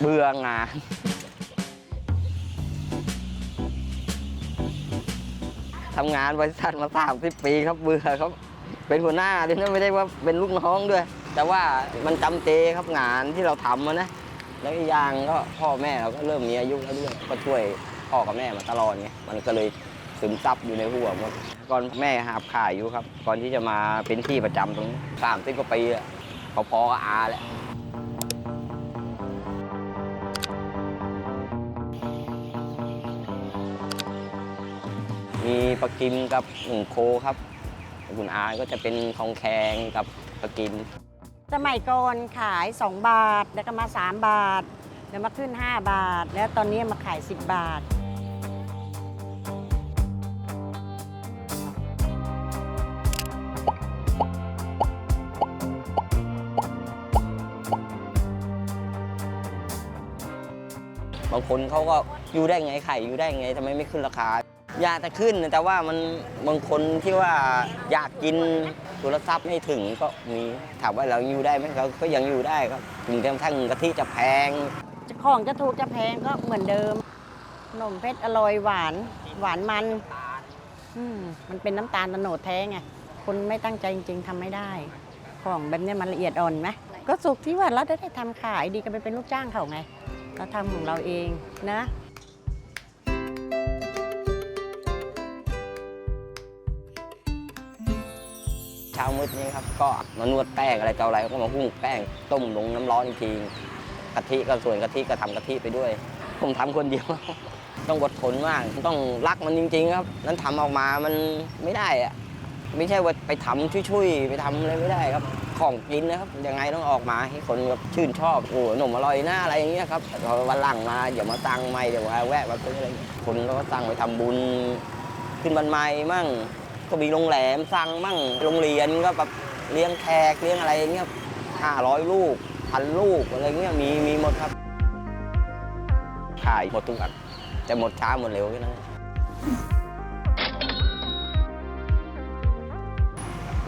เบื่องาน ทำงานบริษัทมาสามสิบปีครับเบื่อครับ เป็นหัวหน้าด้วยนะไม่ได้ว่าเป็นลูกน้องด้วย แต่ว่ามันจำเจครับงานที่เราทำอะนะ แล้วอีกอย่างก็พ่อแม่เราก็เริ่มมีอายุแล้วด้วยก็ช่วยพ่อกับแม่มาตลอดไงมันก็เลยซึมซับอยู่ในหัวหมดก่อนแม่หาบขายอยู่ครับ ก่อนที่จะมาเป็นที่ประจำตรงสามสิบกว่าปีอะพอๆกับอาแหละ มีปลากิมกับหนึ่งโคครับคุณอาก็จะเป็นทองแคงกับปลากิมสมัยก่อนขาย 2 บาท แล้วก็มา 3 บาท แล้วมาขึ้น 5 บาท แล้วตอนนี้มาขาย 10 บาทบางคนเขาก็อยู่ได้ไงไข่อยู่ได้ไงทำไมไม่ขึ้นราคา อยากจะขึ้นแต่ว่ามันบางคนที่ว่าอยากกินโทรศัพท์ไม่ถึงก็มีถามว่าเราอยู่ได้ไหมเราก็ยังอยู่ได้ครับถึงกระทั่งกะทิจะแพงของจะถูกจะแพงก็เหมือนเดิมขนมเพชรอร่อยหวาน หวานมันมมันเป็นน้ำตาลตโนดแท้ไงคนไม่ตั้งใจจริง ๆทำไม่ได้ ของแบบนี้มันละเอียดอ่อนไหมก็สุขที่ว่าเราได้ทำขายดีก็ไปเป็นลูกจ้างเขาไงเราทำของเราเองนะ ช้ามืดนี้ครับก็มานวดแป้งอะไรต่ออะไรก็มาหุ้งแป้งต้มลงน้ำร้อนอีกทีกะทิก็ส่วนกะทิก็ทำกะทิไปด้วย ผมทำคนเดียว ต้องอดทนมากต้องรักมันจริง ๆ ครับ นั้นทำออกมามันไม่ได้อะไม่ใช่ว่าไปทำชุยๆไปทำอะไรไม่ได้ครับของกินนะครับยังไงต้องออกมาให้คนแบบชื่นชอบโอ้หนมอร่อยหน้าอะไรอย่างเงี้ยครับพอวันหลังมาเดี๋ยวมาตังใหม่เดี๋ยวมาแวะมาซื้ออะไรคนก็สั่งไปทำบุญขึ้นบันไม้มั่ง ก็มีโรงแรมสั่งมั่งโรงเรียนก็แบบเลี้ยงแขกเลี้ยงอะไรเงี้ยห้าร้อยลูกพันลูกอะไรเงี้ยมีมีหมดครับ ขายหมดทุกอันจะหมดช้าหมดเร็วแค่นั้น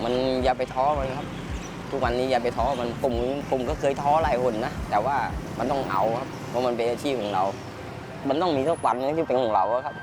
มันอย่าไปท้อมันครับ ทุกวันนี้อย่าไปท้อมันผมผมก็เคยท้อหลายคนนะแต่ว่ามันต้องเอาครับเพราะมันเป็นอาชีพของเรา มันต้องมีสักวันที่เป็นของเราครับ